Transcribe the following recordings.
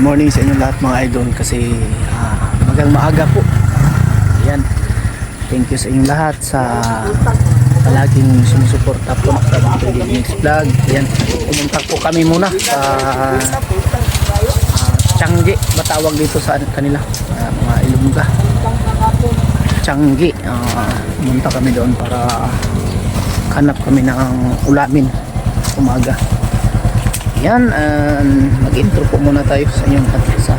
Good morning sa inyo lahat mga idol kasi ah, magang maaga po. Ayan. Thank you sa inyong lahat sa palaging sumusuporta po sa Mix Vlog. Ayan. Pumunta po kami muna sa ah, Tiangge. Batawag dito sa kanila. ah, mga Ilongga. Ah, pumunta kami doon para hanap kami ng ulamin umaga. Yan, um, mag-intro po muna tayo sa inyong sa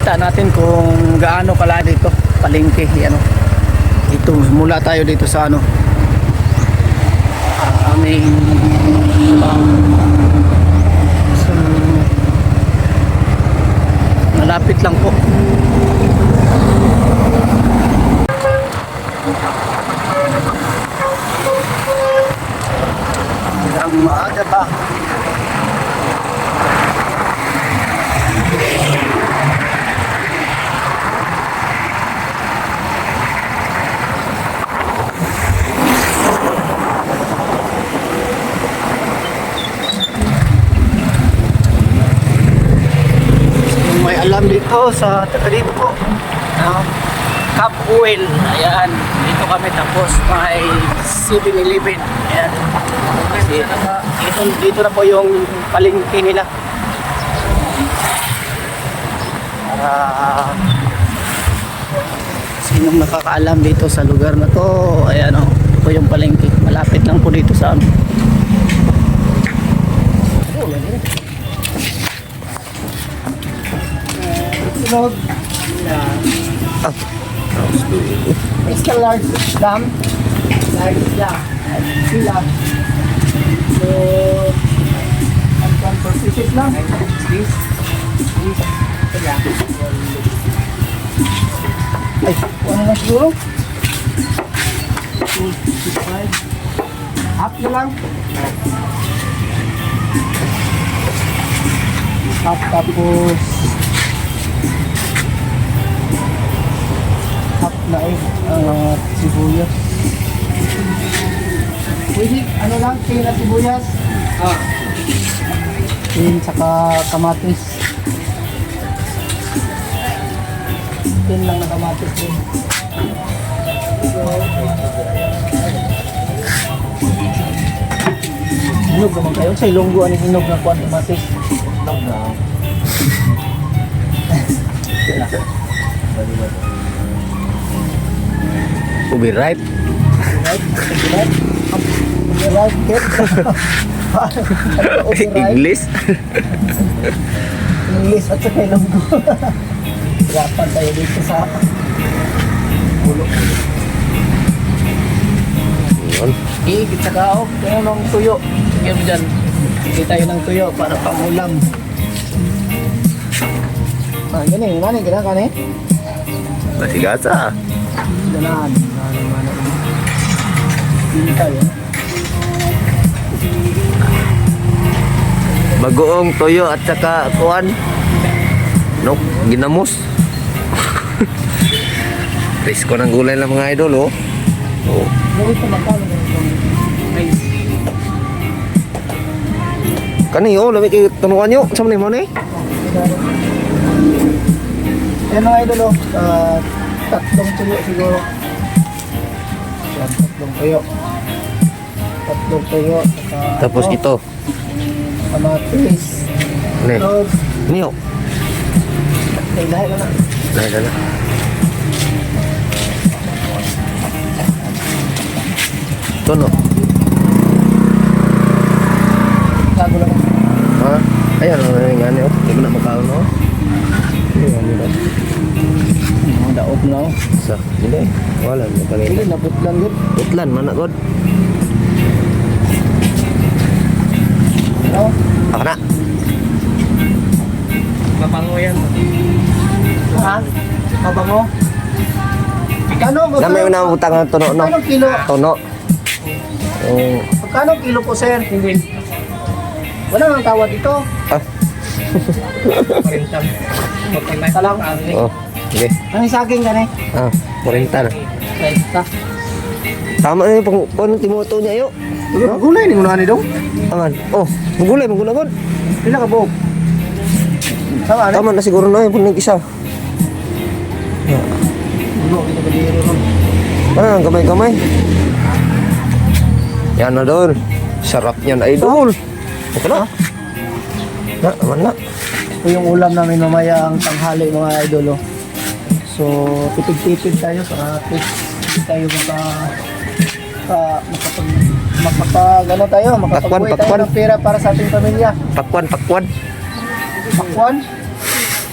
Kita natin kung gaano kala dito palengke ano. Ito mula tayo dito sa ano aming sa malapit lang po. Ang maaga pa Kung may alam dito sa taga dito po. Na Cap Oil. Ayan dito kami tapos may 7-Eleven ayan. Kasi dito, dito na po yung palengke nila. Para sinong nakakaalam dito sa lugar na to ayan o ito po yung palengke. Malapit lang po dito sa amin Sunog. Ah. Extra large dam. Large. Sila. So, ang kan per pieces lang. Please. Ay, ano na siguro? 265. Half na lang. Half tapos half na eh, uh, sibuyas. Pwede, ano lang, kaya sibuyas? Ah. Yun, saka kamatis. Yun lang na kamatis din. Hinog naman kayo. Sa ilonggo, ano hinog na kuwan kamatis? Hinog na. Ubi ripe. Right? Right? Right, kid? English. English at saka Ilonggo. Hirapan tayo dito sa ulo. Yun. Higit sa kao, kaya ng tuyo. Sige mo dyan. Hindi tayo ng tuyo para pangulam. Ah, gani, gani, gani, gani. Masigasa. Ganahan. Ganahan, ganahan. Hindi tayo. Bagoong toyo at saka kuan. No, ginamos. Presko ng gulay lang mga idol oh. Oh. Ng. Kani oh, lami kay tunuan nyo. Sa man mo ni? Yan mga idol oh. Uh, tatlong tuyo siguro. Yan, tatlong tuyo. Tatlong tuyo. Saka, Tapos oh, ito. Kamatis. Ne. Niyo. Okay, dahil na. Dahil na. Ito no. Gago lang. Ha? Ayan nga nga oh. Hindi mo na makaon no. Ayan daog na oh. Sa, hindi. Wala mo kanina. naput lang yun. Utlan man na god. Ano? Ako na. Mabango yan. Ha? Mabango? Kano? Dami mo na utang ng tuno no. Kano kilo? Tuno. Oh. Kano kilo po, sir? Hindi. Wala nang tawad ito. Ah. Salang. Oh. Okay. Ano yung saging gani? Ah. 40 na. Resta. Tama na yung pang paano timoto niya ayo. Gulay ni muna ni dong. Aman. Oh, magulay magulay god. Pila ka buok? Sama na. Tama na siguro na yung puning isa. Bulo kita ka diri ron. Ah, gamay-gamay. Yan na doon. Sarap niyan, idol. Okay na. Na, aman na. Ito yung ulam namin mamaya ang tanghali mga idolo. So, tipid-tipid tayo para at least hindi tayo maka ka, makapag makapag ano tayo, makapag-uwi tayo pakwan. ng pera para sa ating pamilya. Pakwan, pakwan. Pakwan.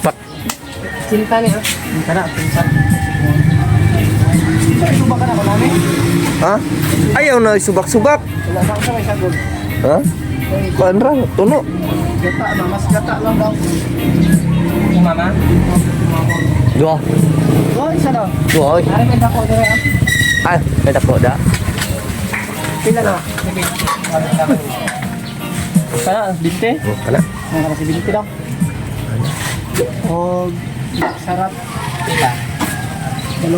Pak. Cinta ni ha. Cinta na, cinta. Ka na namin? Ha? Ayaw na subak-subak. Wala na ako may sagot. Ha? Kuan ra, tuno. Gata na, mas gata lang daw. Mama? Dua. Oh, isa na. Dua. Ari may dako dire ah. May dako da. Pila na? Kana, binte? Kana. Ang kana si binte daw. Oh, sarap. Pila?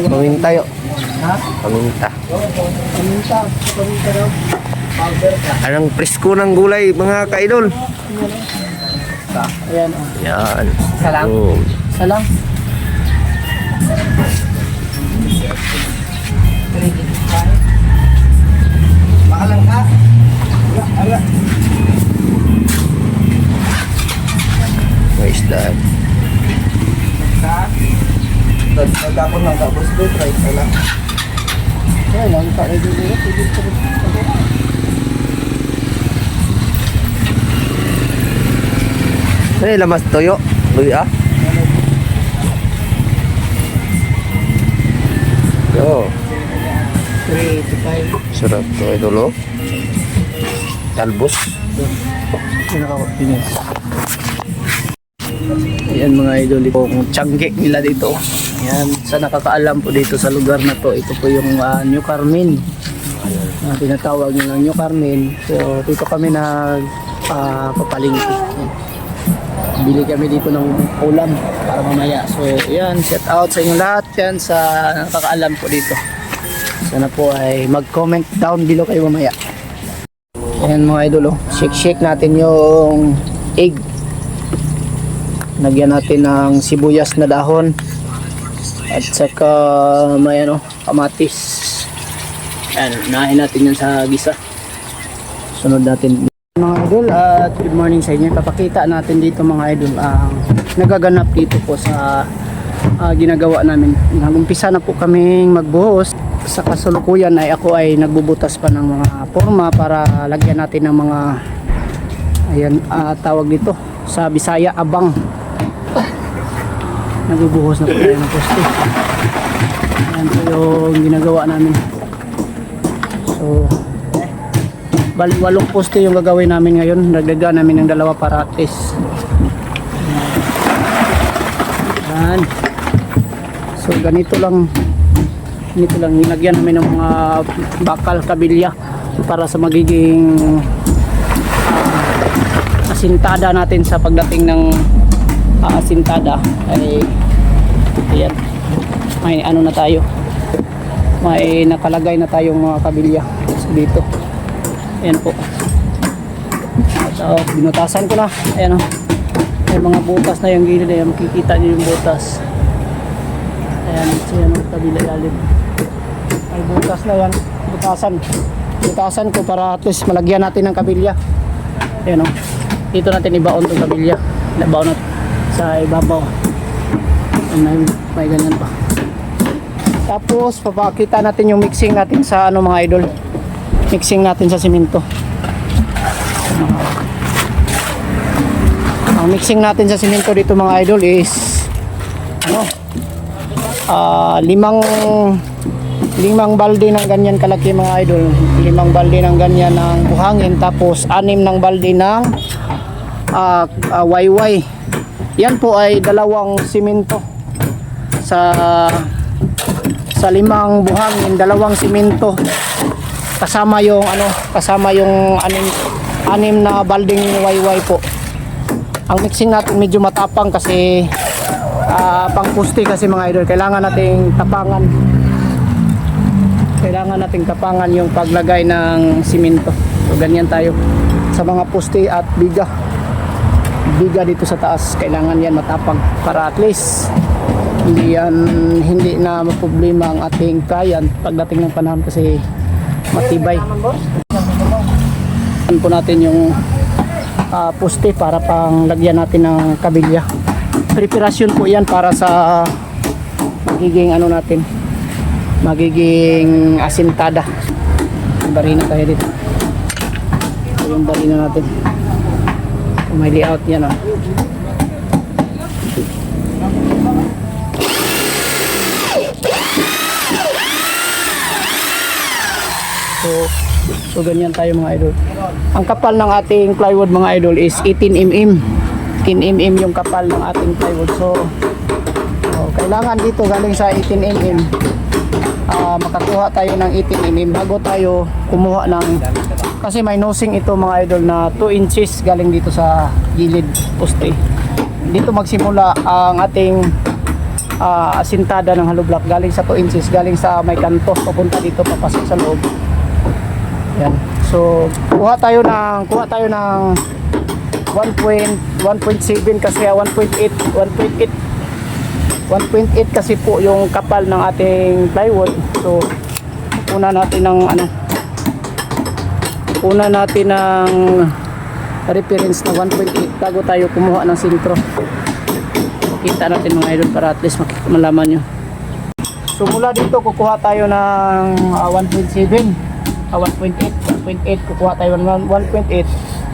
Paminta yo. Ha? Paminta. Paminta. Paminta daw. Anong presko ng gulay, mga kaidol? Ayan oh. Yan. Isa lang? Oh. Isa lang. Makalang ka? Ala, ala. Isda. Nagkapon lang tapos doon, try ka lang. Kaya lang, kaya dito. Eh, lamas toyo. Uy, ah. Yo, 385. sarap to idol, oh. Talbos. Pinaka-pinis. Yan mga idol, ito ang tsanggek nila dito. Yan, sa nakakaalam po dito sa lugar na to, ito po yung ah, New Carmen. Uh, tinatawag nyo ng New Carmen. So, dito kami nag uh, papalingki. Yan. Bili kami dito ng ulam para mamaya. So, yan, shout out sa inyo lahat yan sa nakakaalam po dito. Sana po ay mag-comment down below kayo mamaya. Ayan mga idol, oh. shake-shake natin yung egg. Nagyan natin ng sibuyas na dahon. At saka may ano, kamatis. Ayan, unahin natin yan sa gisa. Sunod natin. Mga idol, at good morning sa inyo. Papakita natin dito mga idol ang nagaganap dito po sa ah, ginagawa namin. Nagumpisa na po kaming magbuhos. Sa kasulukuyan ay ako ay nagbubutas pa ng mga forma para lagyan natin ng mga ayan ah, tawag dito sa Bisaya abang. Nagbubuhos na po tayo ng poste. Ayan po yung ginagawa namin. So, bali walong poste yung gagawin namin ngayon. Nagdaga namin ng dalawa para at least. Ayan. So, ganito lang ganito lang nilagyan namin ng mga bakal kabilya para sa magiging ah, asintada natin sa pagdating ng ah, asintada ay ayan may ano na tayo may nakalagay na tayong mga kabilya so, dito ayan po. At uh, binutasan ko na. Ayan o may mga butas na yung gilid ayan makikita niyo yung butas. Ayan so yan ang kabila ilalim. May butas na yan. Butasan. Butasan ko para at least malagyan natin ng kabilya. Ayan o dito natin ibaon itong kabilya. Nabaon natin sa ibabaw. May, may ganyan pa. Tapos papakita natin yung mixing natin sa ano mga idol mixing natin sa simento. Ang mixing natin sa simento dito mga idol is ano ah limang limang balde ng ganyan kalaki mga idol. Limang balde ng ganyan ng buhangin tapos anim ng balde ng ah ah, wayway. Yan po ay dalawang simento. Sa sa limang buhangin dalawang simento kasama yung ano kasama yung anim anim na balding wayway po ang mixing natin medyo matapang kasi ah, pang puste kasi mga idol kailangan nating tapangan kailangan nating tapangan yung paglagay ng simento. So ganyan tayo sa mga poste at biga. Biga dito sa taas, kailangan yan matapang para at least hindi yan hindi na problema ang ating client pagdating ng panahon kasi matibay. Ano po natin yung ah, poste para pang lagyan natin ng kabilya. Preparasyon po yan para sa magiging ano natin magiging asintada. Barina tayo dito. Ito yung barina natin. May layout yan oh. So, so ganyan tayo mga idol. Ang kapal ng ating plywood mga idol is 18 mm. 18 mm yung kapal ng ating plywood. So, oh, kailangan dito galing sa 18 mm ah, makakuha tayo ng 18 mm bago tayo kumuha ng kasi may nosing ito mga idol na 2 inches galing dito sa gilid poste. Dito magsimula ang ating ah, asintada ng hollow block galing sa 2 inches galing sa may kanto papunta dito papasok sa loob. Yan. So, kuha tayo ng kuha tayo ng 1.1.7 kasi ah, 1.8 1.8 1.8 kasi po yung kapal ng ating plywood. So, una natin ng ano una natin ng reference na 1.8 bago tayo kumuha ng sintro. Kita natin mga idol para at least malaman nyo. So mula dito kukuha tayo ng ah, 1.7 ah, 1.8 1.8 kukuha tayo ng 1.8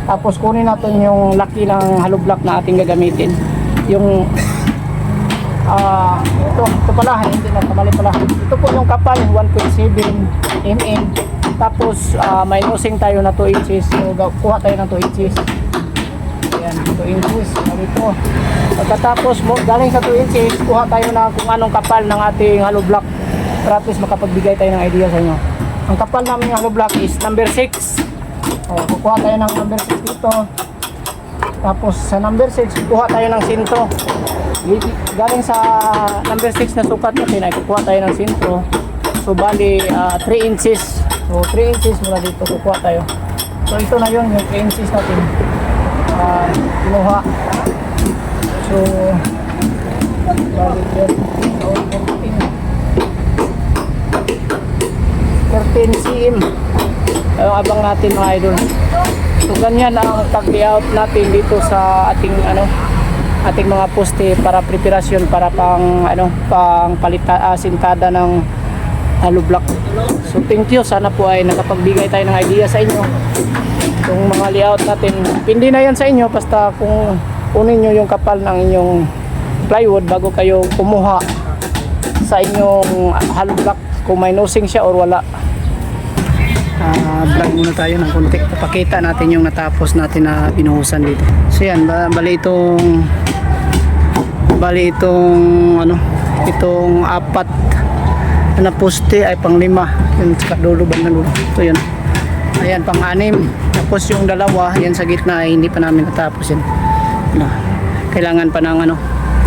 tapos kunin natin yung laki ng hollow block na ating gagamitin. Yung ah ito, ito pala hindi na kamali pala. Ito po yung kapal 1.7 mm tapos ah, may nosing tayo na 2 inches. So kuha tayo ng 2 inches. Ayan, 2 inches. Dito. Pagkatapos mo, galing sa 2 inches, kuha tayo na kung anong kapal ng ating hollow block para at makapagbigay tayo ng idea sa inyo. Ang kapal namin ng hollow block is number 6. O, kukuha tayo ng number 6 dito. Tapos sa number 6, kukuha tayo ng sintro. Galing sa number 6 na sukat natin ay kukuha tayo ng sintro. So bali 3 inches. So 3 inches mula dito kukuha tayo. So ito na yun, yung 3 inches natin uh, kinuha. So, balik yun. So, 14. 14 cm. Abang natin mga idol. So, ganyan ang pag-layout natin dito sa ating ano ating mga poste para preparasyon para pang ano pang palita ah, sintada ng hollow block. So thank you sana po ay nakapagbigay tayo ng idea sa inyo yung mga layout natin hindi na yan sa inyo basta kung kunin nyo yung kapal ng inyong plywood bago kayo kumuha sa inyong hollow block kung may nosing siya or wala Ah, vlog muna tayo ng konti papakita natin yung natapos natin na binuhusan dito so yan ba, bali itong bali itong ano itong apat na poste ay pang lima yun sa dulo bandang dulo ito yun Ayan, pang-anim. Tapos yung dalawa, yan sa gitna ay hindi pa namin natapos yan. Ano, kailangan pa ng ano,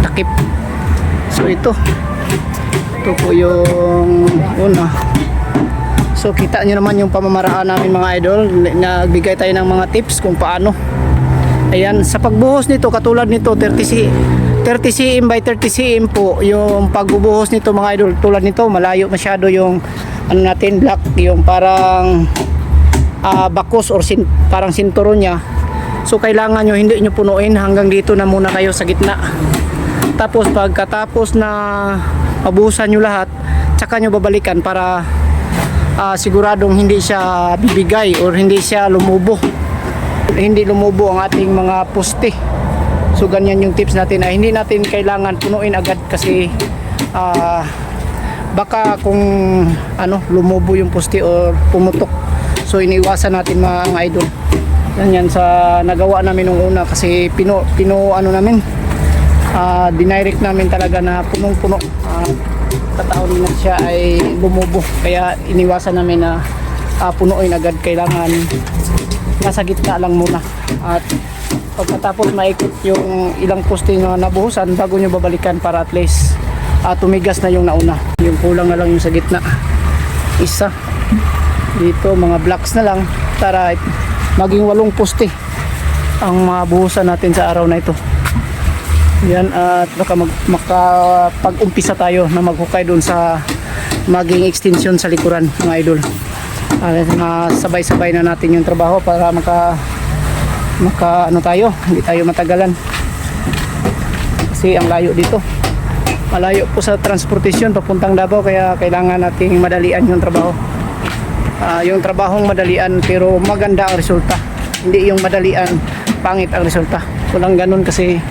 takip. So ito. Ito po yung una. So kita nyo naman yung pamamaraan namin mga idol. Nagbigay tayo ng mga tips kung paano. Ayan, sa pagbuhos nito, katulad nito, 30 cm, 30 cm by 30 cm po, yung pagbubuhos nito mga idol, tulad nito, malayo masyado yung ano natin, black, yung parang ah, bakos or sin, parang sinturon niya. So kailangan nyo hindi nyo punuin hanggang dito na muna kayo sa gitna. Tapos pagkatapos na mabuhusan nyo lahat, tsaka nyo babalikan para ah, siguradong hindi siya bibigay or hindi siya lumubo. Hindi lumubo ang ating mga poste. So ganyan yung tips natin ay hindi natin kailangan punuin agad kasi ah, baka kung ano lumubo yung poste or pumutok so iniwasan natin mga idol yan yan sa nagawa namin nung una kasi pino, pino ano namin ah dinirect namin talaga na punong puno uh, kataon na siya ay lumubo kaya iniwasan namin na ah, punuin agad. Kailangan nasa gitna lang muna. At pagkatapos maikot yung ilang poste na nabuhusan bago nyo babalikan para at least ah, tumigas na yung nauna. Yung kulang na lang yung sa gitna. Isa. Dito mga blocks na lang. Para maging walong poste ang mabuhusan natin sa araw na ito yan at baka mag, makapag-umpisa tayo na maghukay doon sa maging extension sa likuran mga idol. Uh, sabay-sabay na natin yung trabaho para maka maka ano tayo hindi tayo matagalan. Kasi ang layo dito. Malayo po sa transportasyon papuntang Davao kaya kailangan nating madalian yung trabaho. Ah, yung trabahong madalian pero maganda ang resulta. Hindi yung madalian pangit ang resulta. Walang ganun kasi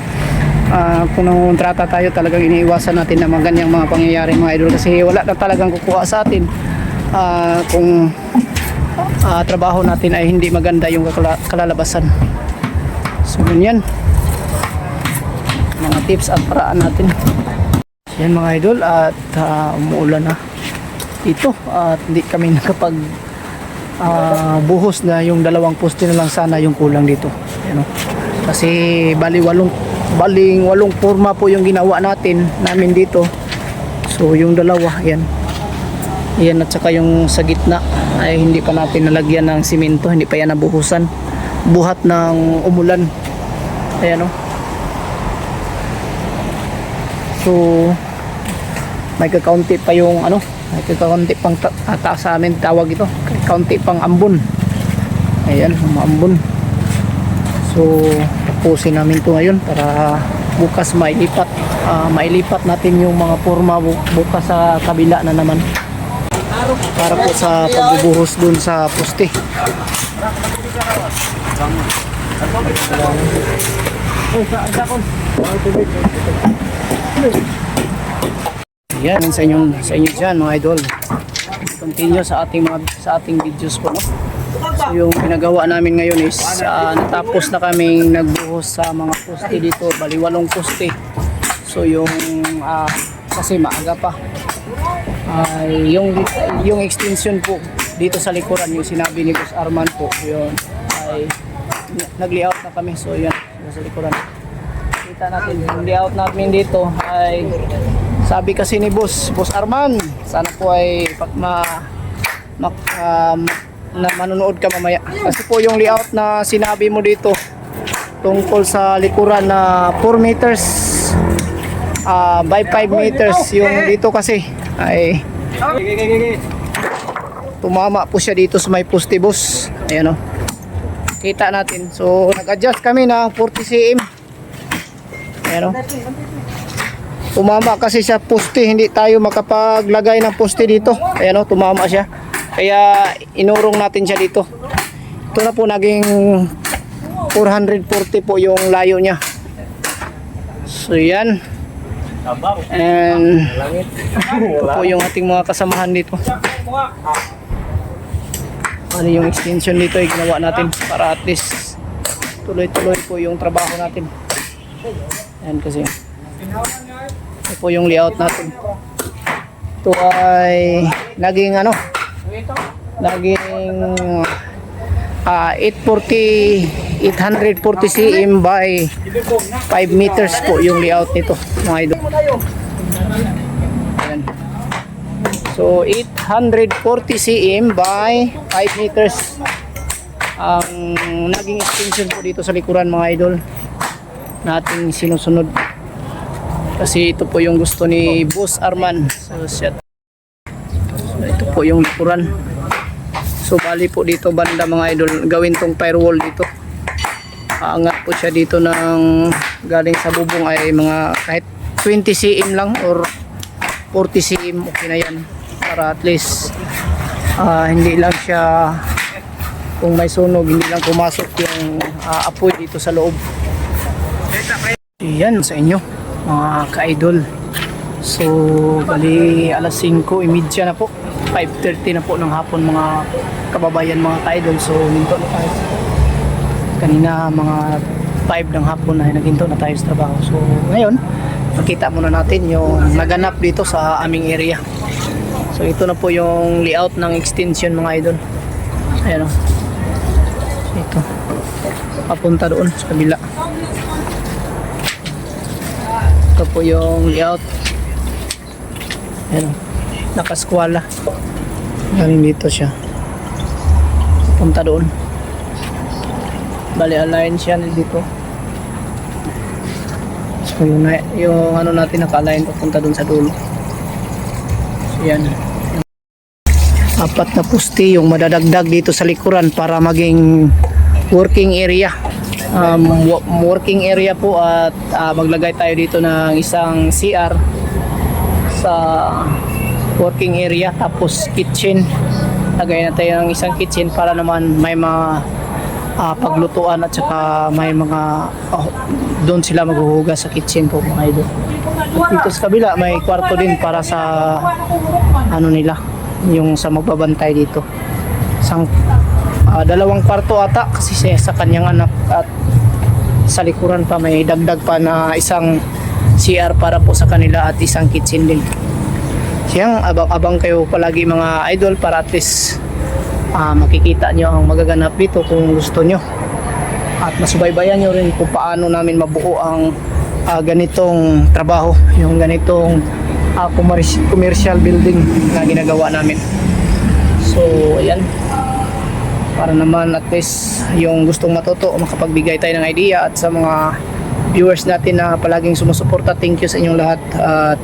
ah, kung nangontrata tayo talagang iniiwasan natin na mga ganyang mga pangyayari mga idol. Kasi wala na talagang kukuha sa atin. Ah, kung ah, trabaho natin ay hindi maganda yung kalalabasan. So ganyan. Mga tips at paraan natin. Yan mga idol at ah, umuulan na ito. At hindi kami nakapag ah, buhos na yung dalawang poste na lang sana yung kulang dito. Ano kasi bali walong baling walong forma po yung ginawa natin namin dito. So yung dalawa yan. Yan at saka yung sa gitna ay hindi pa natin nalagyan ng simento hindi pa yan nabuhusan. Buhat ng umulan. Ayan o so may kakaunti pa yung ano may kakaunti pang ta- taas sa amin tawag ito. Kakaunti pang ambon. Ayan mga ambon so tapusin namin to ngayon para bukas mailipat ah, mailipat natin yung mga forma bu- bukas sa kabila na naman para po sa pagbubuhos dun sa poste Yan sa inyong sa inyo diyan mga idol. Continue sa ating mga sa ating videos po no. So yung pinagawa namin ngayon is ah, natapos na kaming nagbuhos sa mga poste dito, bali walong poste. So yung ah, kasi maaga pa. Ay yung yung extension po dito sa likuran yung sinabi ni Boss Arman po yun ay nag-layout na kami so yung sa likuran kita natin yung layout namin dito ay sabi kasi ni Boss Boss Arman sana po ay pag ma, ma um, na manonood ka mamaya. Kasi po yung layout na sinabi mo dito tungkol sa likuran na 4 meters ah, by 5 meters yung dito kasi. Ay. Tumama po siya dito sa may poste boss. Ayan o kita natin. So nag-adjust kami ng 40 cm. Ayan o tumama kasi sa poste hindi tayo makapaglagay ng poste dito. Ayan o tumama siya kaya inurong natin siya dito. Ito na po naging 440 po yung layo niya. So yan. And ito po yung ating mga kasamahan dito. Ano yung extension dito ay ginawa natin para at least tuloy-tuloy po yung trabaho natin. Yan kasi. Ito po yung layout natin. Ito ay naging ano naging ah 840 840 cm by 5 meters po yung layout nito mga idol. So 840 cm by 5 meters ang naging extension po dito sa likuran mga idol nating sinusunod. Kasi ito po yung gusto ni Boss Arman. So, so ito po yung likuran so bali po dito banda mga idol. Gawin tong firewall dito. Aangat po siya dito ng galing sa bubong ay mga kahit 20 cm lang or 40 cm okay na yan. Para at least ah, hindi lang siya kung may sunog hindi lang pumasok yung ah, apoy dito sa loob. Yan sa inyo mga ka-idol. So bali alas 5 imidya na po 5.30 na po ng hapon mga kababayan mga ka-idol. So minto na tayo. Kanina mga 5 ng hapon ay naghinto na tayo sa trabaho. So ngayon makita muna natin yung naganap dito sa aming area. So ito na po yung layout ng extension mga idol. Ayan o ito. Papunta doon sa kabila. Ito po yung layout. Ayan o nakaskwala galing dito siya papunta doon. Bali, align siya dito. So, yung, na- yung ano natin naka-align papunta doon sa dulo. So, yan. Apat na puste yung madadagdag dito sa likuran para maging working area. Um, wo- working area po at ah, maglagay tayo dito ng isang CR sa working area tapos kitchen. Lagay na tayo ng isang kitchen para naman may mga ah, paglutuan at saka may mga oh, doon sila maghuhugas sa kitchen po mga idol. At dito sa kabila may kwarto din para sa ano nila yung sa magbabantay dito. Isang ah, dalawang kwarto ata kasi siya sa kanyang anak at sa likuran pa may dagdag pa na isang CR para po sa kanila at isang kitchen din siyang abang-abang kayo palagi mga idol para at least ah, makikita nyo ang magaganap dito kung gusto nyo. At masubaybayan nyo rin kung paano namin mabuo ang ah, ganitong trabaho yung ganitong commerci- commercial building na ginagawa namin. So ayan. Para naman at least yung gustong matuto makapagbigay tayo ng idea at sa mga viewers natin na palaging sumusuporta thank you sa inyong lahat. At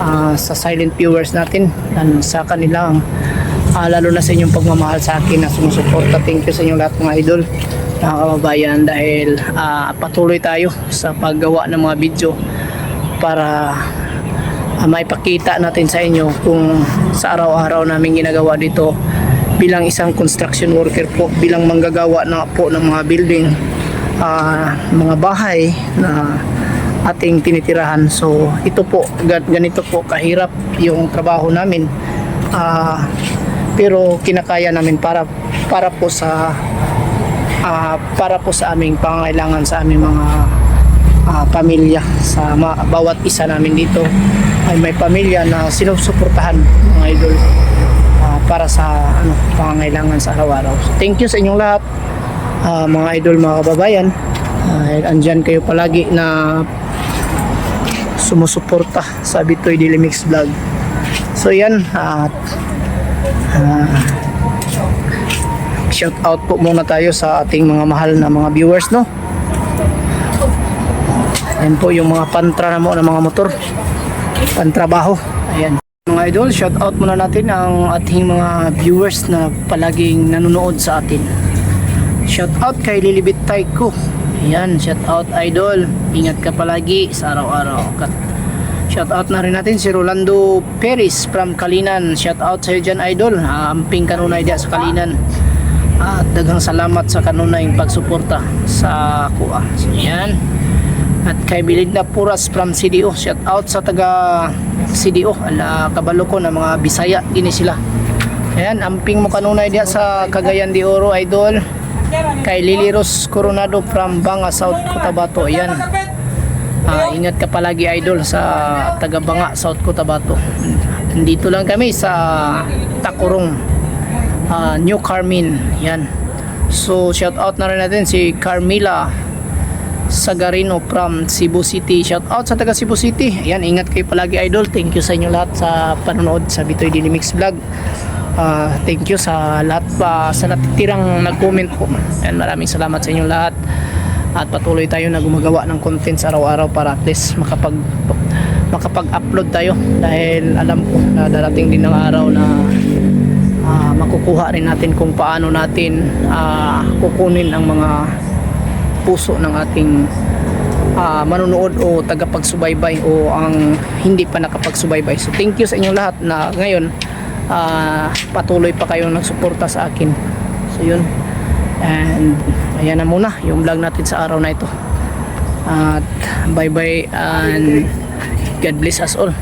ah, sa silent viewers natin and sa kanilang ah, lalo na sa inyong pagmamahal sa akin na sumusuporta. Thank you sa inyong lahat mga idol mga kababayan dahil ah, patuloy tayo sa paggawa ng mga video para uh, maipakita natin sa inyo kung sa araw-araw namin ginagawa dito bilang isang construction worker po bilang manggagawa na po ng mga building ah, mga bahay na ating tinitirahan so ito po ga- ganito po kahirap yung trabaho namin Ah, pero kinakaya namin para para po sa ah, para po sa aming pangailangan sa aming mga ah, pamilya sa ma- bawat isa namin dito ay may pamilya na sinusuportahan mga idol ah, para sa ano pangangailangan sa araw-araw. So, thank you sa inyong lahat ah, mga idol mga kababayan. Uh, andyan kayo palagi na sumusuporta sa Bitoy Daily Mix Vlog. So yan at ah, shout out po muna tayo sa ating mga mahal na mga viewers no. Ayan po yung mga pantra na mo ng mga motor. Pantrabaho. Ayan. Mga idol, shout out muna natin ang ating mga viewers na palaging nanonood sa atin. Shout out kay Lilibit Taiko. Ayan, shout out idol. Ingat ka palagi sa araw-araw. Shout out na rin natin si Rolando Perez from Kalinan. Shout out sa dyan idol. Amping kanunay diya sa Kalinan. At daghang salamat sa kanunay pagsuporta sa kuha. So, yan. At kay Bilinda Puras from CDO. Shout out sa taga CDO. Ala kabalo ko na mga Bisaya gini sila. Ayan, amping mo kanunay diya sa Cagayan de Oro idol. Kay Lily Rose Coronado from Banga South Cotabato. Ayan. Ah, ingat ka palagi idol sa taga Banga South Cotabato. Nandito lang kami sa Takurong ah, New Carmen. Yan. So shout out na rin natin si Carmila Sagarino from Cebu City. Shout out sa taga Cebu City. Ayan, ingat kayo palagi idol. Thank you sa inyo lahat sa panonood sa Bitoy Daily Vlog. Ah, thank you sa lahat pa sa natitirang nag-comment po. Ayan, maraming salamat sa inyo lahat. At patuloy tayo na gumagawa ng content sa araw-araw para at least makapag makapag-upload tayo dahil alam ko na darating din ng araw na ah, makukuha rin natin kung paano natin ah, kukunin ang mga puso ng ating ah, manunood o tagapagsubaybay o ang hindi pa nakapagsubaybay. So thank you sa inyong lahat na ngayon ah, patuloy pa kayong nagsuporta sa akin. So yun. And ayan na muna yung vlog natin sa araw na ito. At bye bye and God bless us all.